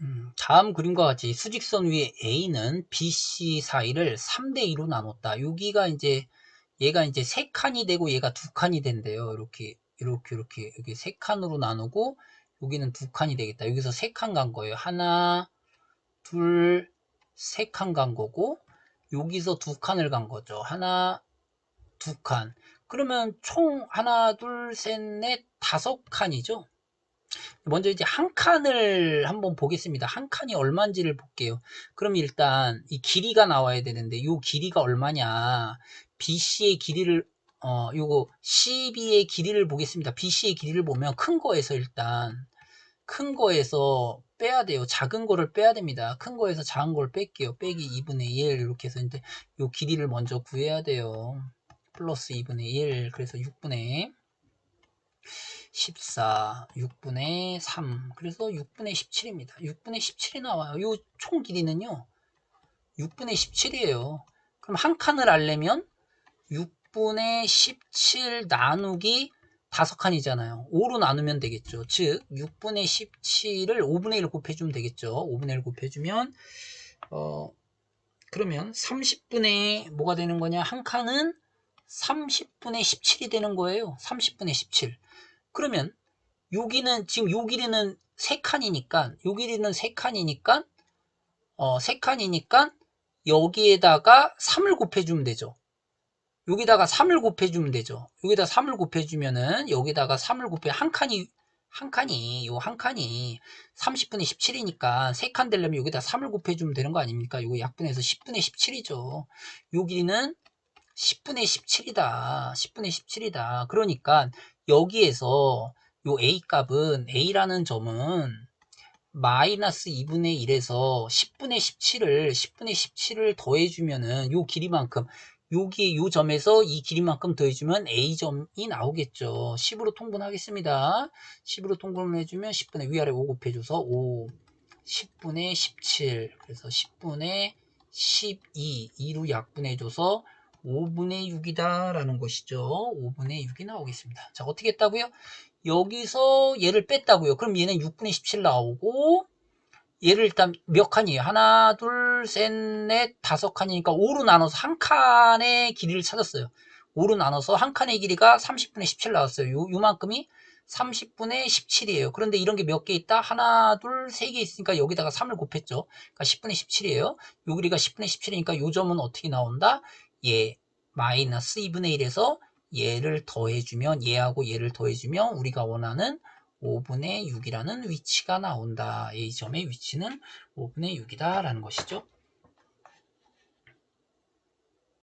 음, 다음 그림과 같이 수직선 위에 A는 BC 사이를 3대2로 나눴다. 여기가 이제 얘가 이제 세 칸이 되고 얘가 두 칸이 된대요. 이렇게 이렇게 이렇게 여기 세 칸으로 나누고 여기는 두 칸이 되겠다. 여기서 세 칸 간 거예요. 하나, 둘, 세 칸 간 거고 여기서 두 칸을 간 거죠. 하나, 두 칸. 그러면 총 하나, 둘, 셋, 넷, 다섯 칸이죠. 먼저 이제 한 칸을 한번 보겠습니다. 한 칸이 얼마인지를 볼게요. 그럼 일단 이 길이가 나와야 되는데 이 길이가 얼마냐? BC의 길이를 어 요거 CB의 길이를 보겠습니다. BC의 길이를 보면 큰 거에서 일단 큰 거에서 빼야 돼요. 작은 거를 빼야 됩니다. 큰 거에서 작은 걸 뺄게요. 빼기 2분의 1 이렇게 해서 이제 요 길이를 먼저 구해야 돼요. 플러스 2분의 1 그래서 6분의 14, 6분의 3. 그래서 6분의 17입니다. 6분의 17이 나와요. 이 총 길이는요. 6분의 17이에요. 그럼 한 칸을 알려면 6분의 17 나누기 5칸이잖아요. 5로 나누면 되겠죠. 즉 6분의 17을 5분의 1 곱해주면 되겠죠. 5분의 1 곱해주면 어 그러면 30분의 뭐가 되는 거냐? 한 칸은 30분의 17이 되는 거예요. 30분의 17. 그러면 여기는 지금 요 길이는 세 칸이니까 요 길이는 세 칸이니까 어, 세 칸이니까 여기에다가 3을 곱해주면 되죠. 여기다가 3을 곱해주면 되죠. 여기다 3을 곱해주면은 여기다가 3을 곱해 한 칸이 한 칸이 요 한 칸이 30분의 17이니까 세 칸 되려면 여기다 3을 곱해주면 되는 거 아닙니까? 요거 약분해서 10분의 17이죠. 요 길이는 10분의 17이다. 10분의 17이다. 그러니까 여기에서 요 a 값은 a라는 점은 마이너스 2분의 1에서 10분의 17을 10분의 17을 더해주면은 요 길이만큼 여기 요 점에서 이 길이만큼 더해주면 a점이 나오겠죠. 10으로 통분하겠습니다. 10으로 통분을 해주면 10분의 위아래 5 곱해줘서 5 10분의 17 그래서 10분의 12 2로 약분해줘서 5분의 6이다 라는 것이죠 5분의 6이 나오겠습니다 자 어떻게 했다고요 여기서 얘를 뺐다고요 그럼 얘는 6분의 17 나오고 얘를 일단 몇 칸이에요 하나 둘 셋 넷 다섯 칸이니까 5로 나눠서 한 칸의 길이를 찾았어요 5로 나눠서 한 칸의 길이가 30분의 17 나왔어요 요, 요만큼이 30분의 17이에요. 그런데 이런 게 몇 개 있다? 하나, 둘, 세 개 있으니까 여기다가 3을 곱했죠. 그러니까 10분의 17이에요. 요 길이가 10분의 17이니까 요 점은 어떻게 나온다? 얘 마이너스 2분의 1에서 얘를 더해주면 얘하고 얘를 더해주면 우리가 원하는 5분의 6이라는 위치가 나온다. 이 점의 위치는 5분의 6이다 라는 것이죠.